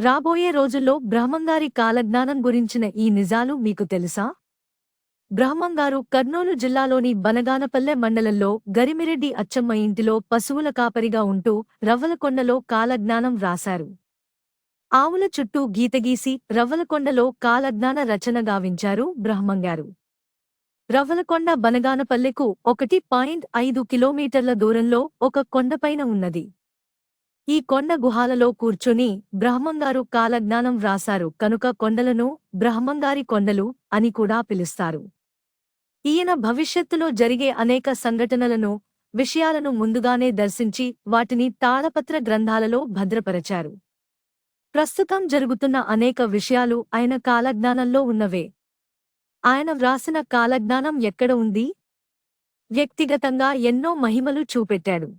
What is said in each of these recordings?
రాబోయే రోజుల్లో బ్రహ్మంగారి కాలజ్ఞానం గురించిన ఈ నిజాలు మీకు తెలుసా? బ్రహ్మంగారు కర్నూలు జిల్లాలోని బనగానపల్లె మండలంలో గరిమిరెడ్డి అచ్చమ్మ ఇంటిలో పశువుల కాపరిగా ఉంటూ రవ్వలకొండలో కాలజ్ఞానం వ్రాశారు ఆవుల చుట్టూ గీతగీసి రవ్వలకొండలో కాలజ్ఞాన రచన గావించారు బ్రహ్మంగారు రవ్వలకొండ బనగానపల్లెకు ఒకటి పాయింట్ ఐదు కిలోమీటర్ల దూరంలో ఒక కొండపైన ఉన్నది. ఈ కొండ గుహాలలో కూర్చుని బ్రహ్మంగారు కాలజ్ఞానం వ్రాశారు కనుక కొండలను బ్రహ్మంగారి కొండలు అని కూడా పిలుస్తారు. ఈయన భవిష్యత్తులో జరిగే అనేక సంఘటనలను విషయాలను ముందుగానే దర్శించి వాటిని తాళపత్ర గ్రంథాలలో భద్రపరచారు. ప్రస్తుతం జరుగుతున్న అనేక విషయాలు ఆయన కాలజ్ఞానంలో ఉన్నవే. ఆయన వ్రాసిన కాలజ్ఞానం ఎక్కడ ఉంది? వ్యక్తిగతంగా ఎన్నో మహిమలు చూపెట్టాడు.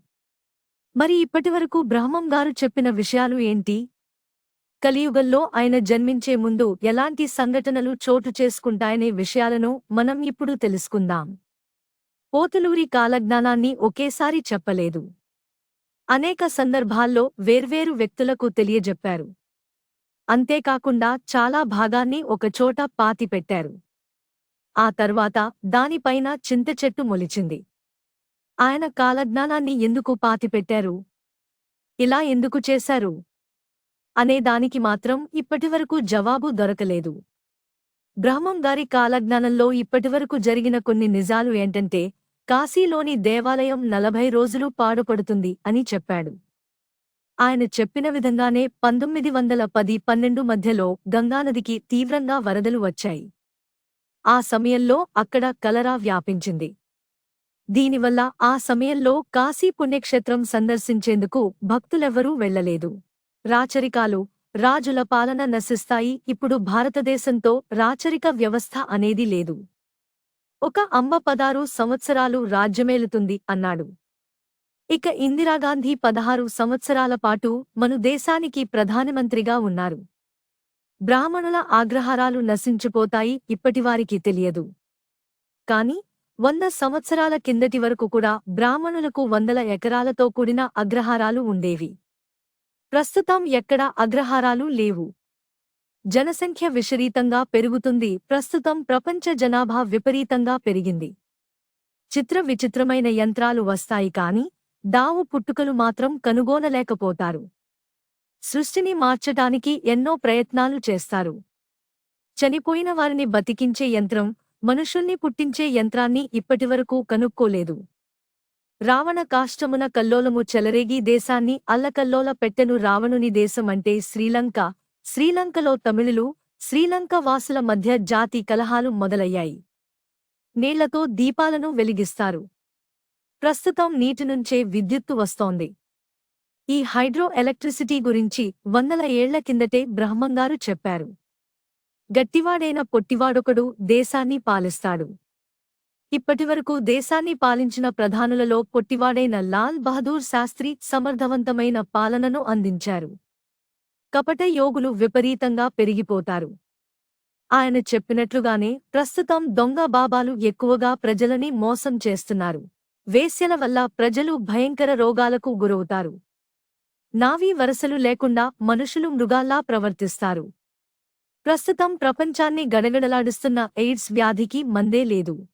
మరి ఇప్పటివరకు బ్రహ్మం గారు చెప్పిన విషయాలు ఏంటి? కలియుగంలో ఆయన జన్మించే ముందు ఎలాంటి సంఘటనలు చోటు చేసుకుంటాయనే విషయాలను మనం ఇప్పుడు తెలుసుకుందాం. పోతులూరి కాలజ్ఞానాన్ని ఒకేసారి చెప్పలేదు. అనేక సందర్భాల్లో వేర్వేరు వ్యక్తులకు తెలియజెప్పారు. అంతేకాకుండా చాలా భాగాన్ని ఒకచోట పాతిపెట్టారు. ఆ తర్వాత దానిపైన చింతచెట్టు మొలిచింది. ఆయన కాలజ్ఞానాన్ని ఎందుకు పాతిపెట్టారు? ఇలా ఎందుకు చేశారు? అనే దానికి మాత్రం ఇప్పటివరకు జవాబు దొరకలేదు. బ్రహ్మం గారి కాలజ్ఞానంలో ఇప్పటివరకు జరిగిన కొన్ని నిజాలు ఏంటంటే కాశీలోని దేవాలయం నలభై రోజులు పాడుపడుతుంది అని చెప్పాడు. ఆయన చెప్పిన విధంగానే పంతొమ్మిది వందల పది పన్నెండు మధ్యలో గంగానదికి తీవ్రంగా వరదలు వచ్చాయి. ఆ సమయంలో అక్కడ కలరా వ్యాపించింది. దీనివల్ల ఆ సమయంలో కాశీ పుణ్యక్షేత్రం సందర్శించేందుకు భక్తులెవరూ వెళ్ళలేదు రాచరికాలు రాజుల పాలన నశిస్తాయి. ఇప్పుడు భారతదేశంతో రాచరిక వ్యవస్థ అనేది లేదు. ఒక అమ్మ పదారు సంవత్సరాలు రాజ్యమేలుతుంది అన్నాడు. ఇక ఇందిరాగాంధీ పదహారు సంవత్సరాల పాటు మన దేశానికి ప్రధానమంత్రిగా ఉన్నారు. బ్రాహ్మణుల ఆగ్రహారాలు నశించిపోతాయి ఇప్పటివారికి తెలియదు. కాని వంద సంవత్సరాల కిందటి వరకు కూడా బ్రాహ్మణులకు వందల ఎకరాలతో కూడిన అగ్రహారాలు ఉండేవి. ప్రస్తుతం ఎక్కడా అగ్రహారాలు లేవు. జనసంఖ్య విపరీతంగా పెరుగుతుంది. ప్రస్తుతం ప్రపంచ జనాభా విపరీతంగా పెరిగింది. చిత్ర విచిత్రమైన యంత్రాలు వస్తాయి కాని దావు పుట్టుకలు మాత్రం కనుగోనలేకపోతారు. సృష్టిని మార్చటానికి ఎన్నో ప్రయత్నాలు చేస్తారు. చనిపోయిన వారిని బతికించే యంత్రం మనుషుల్ని పుట్టించే యంత్రాన్ని ఇప్పటివరకు కనుక్కోలేదు. రావణ కాష్టమున కల్లోలము చెలరేగి దేశాన్ని అల్లకల్లోల పెట్టెను రావణుని దేశమంటే శ్రీలంక. శ్రీలంకలో తమిళులు శ్రీలంక వాసుల మధ్య జాతి కలహాలు మొదలయ్యాయి. నీళ్ళతో దీపాలను వెలిగిస్తారు. ప్రస్తుతం నీటి నుంచే విద్యుత్తు వస్తోంది. ఈ హైడ్రో ఎలక్ట్రిసిటీ గురించి వందల ఏళ్ళ కిందటే బ్రహ్మంగారు చెప్పారు. గట్టివాడైన పొట్టివాడొకడు దేశాన్ని పాలిస్తాడు. ఇప్పటివరకు దేశాన్ని పాలించిన ప్రధానులలో పొట్టివాడైన లాల్ బహదూర్ శాస్త్రి సమర్థవంతమైన పాలనను అందించారు. కపట యోగులు విపరీతంగా పెరిగిపోతారు. ఆయన చెప్పినట్లుగానే ప్రస్తుతం దొంగ బాబాలు ఎక్కువగా ప్రజలని మోసం చేస్తున్నారు. వేశ్యల వల్ల ప్రజలు భయంకర రోగాలకు గురవుతారు. నావీ వరసలు లేకుండా మనుషులు మృగాల్లా ప్రవర్తిస్తారు. ప్రస్తుతం ప్రపంచాన్ని గడగడలాడిస్తున్న ఎయిడ్స్ వ్యాధికి మందే లేదు.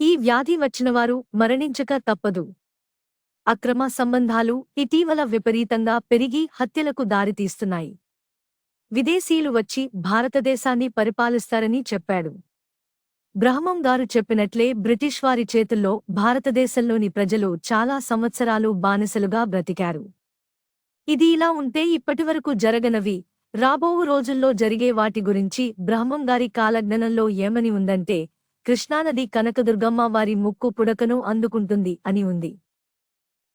ఈ వ్యాధి వచ్చినవారు మరణించక తప్పదు. అక్రమ సంబంధాలు ఇటీవల విపరీతంగా పెరిగి హత్యలకు దారితీస్తున్నాయి. విదేశీయులు వచ్చి భారతదేశాన్ని పరిపాలిస్తారని చెప్పాడు. బ్రహ్మం గారు చెప్పినట్లే బ్రిటిష్ వారి చేతుల్లో భారతదేశంలోని ప్రజలు చాలా సంవత్సరాలు బానిసలుగా బ్రతికారు. ఇది ఇలా ఉంటే ఇప్పటివరకు జరగనవి రాబోవు రోజుల్లో జరిగే వాటి గురించి బ్రహ్మంగారి కాలజ్ఞనంలో ఏమని ఉందంటే కృష్ణానది కనకదుర్గమ్మ వారి ముక్కు పుడకను అందుకుంటుంది అని ఉంది.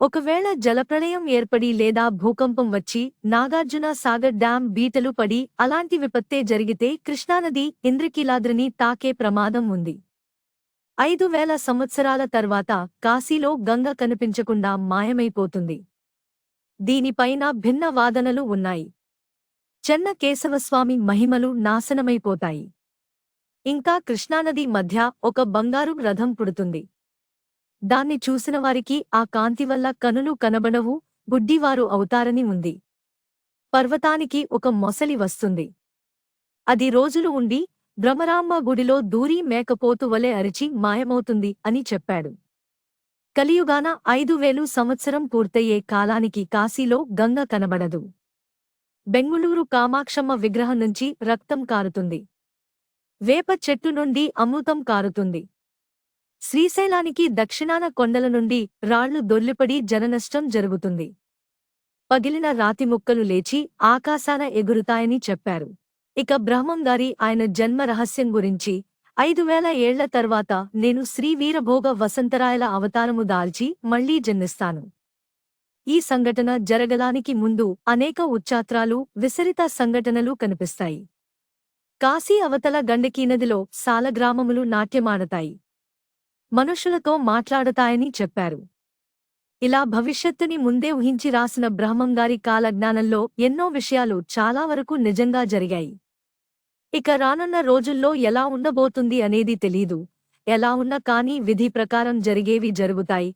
ఒకవేళ జలప్రళయం ఏర్పడి లేదా భూకంపం వచ్చి నాగార్జున సాగర్ డ్యాం బీటలు పడి అలాంటి విపత్తే జరిగితే కృష్ణానది ఇంద్రకీలాద్రిని తాకే ప్రమాదం ఉంది. ఐదు వేల సంవత్సరాల తర్వాత కాశీలో గంగ కనిపించకుండా మాయమైపోతుంది. దీనిపైన భిన్న వాదనలు ఉన్నాయి. చెన్న కేశవస్వామి మహిమలు నాశనమైపోతాయి. ఇంకా కృష్ణానది మధ్య ఒక బంగారు రథం పుడుతుంది. దాన్ని చూసిన వారికి ఆ కాంతి వల్ల కనులు కనబడవు గుడ్డివారు అవుతారని ఉంది. పర్వతానికి ఒక మొసలి వస్తుంది. అది రోజులు ఉండి భ్రమరామ్మ గుడిలో దూరి మేకపోతు వలె అరిచి మాయమవుతుంది అని చెప్పాడు. కలియుగాన ఐదు వేలు సంవత్సరం పూర్తయ్యే కాలానికి కాశీలో గంగ కనబడదు. బెంగుళూరు కామాక్షమ్మ విగ్రహం నుంచి రక్తం కారుతుంది. వేప చెట్టు నుండి అమృతం కారుతుంది. శ్రీశైలానికి దక్షిణాన కొండల నుండి రాళ్ళు దొర్లిపడి జననష్టం జరుగుతుంది. పగిలిన రాతి ముక్కలు లేచి ఆకాశాన ఎగురుతాయని చెప్పారు. ఇక బ్రహ్మంగారి ఆయన జన్మ రహస్యం గురించి ఐదు వేల ఏళ్ళ తర్వాత నేను శ్రీ వీరభోగ వసంతరాయల అవతారము దాల్చి మళ్ళీ జన్మిస్తాను. ఈ సంఘటన జరగడానికి ముందు అనేక ఉచ్చాత్రాలు విసరిత సంఘటనలు కనిపిస్తాయి. కాశీ అవతల గండకీ నదిలో సాలగ్రామములు నాట్యమాడతాయి. మనుషులతో మాట్లాడతాయని చెప్పారు. ఇలా భవిష్యత్తుని ముందే ఊహించి రాసిన బ్రహ్మంగారి కాలజ్ఞానంలో ఎన్నో విషయాలు చాలా వరకు నిజంగా జరిగాయి. ఇక రానున్న రోజుల్లో ఎలా ఉండబోతుంది అనేది తెలీదు. ఎలా ఉన్నా కానీ విధి ప్రకారం జరిగేవి జరుగుతాయి.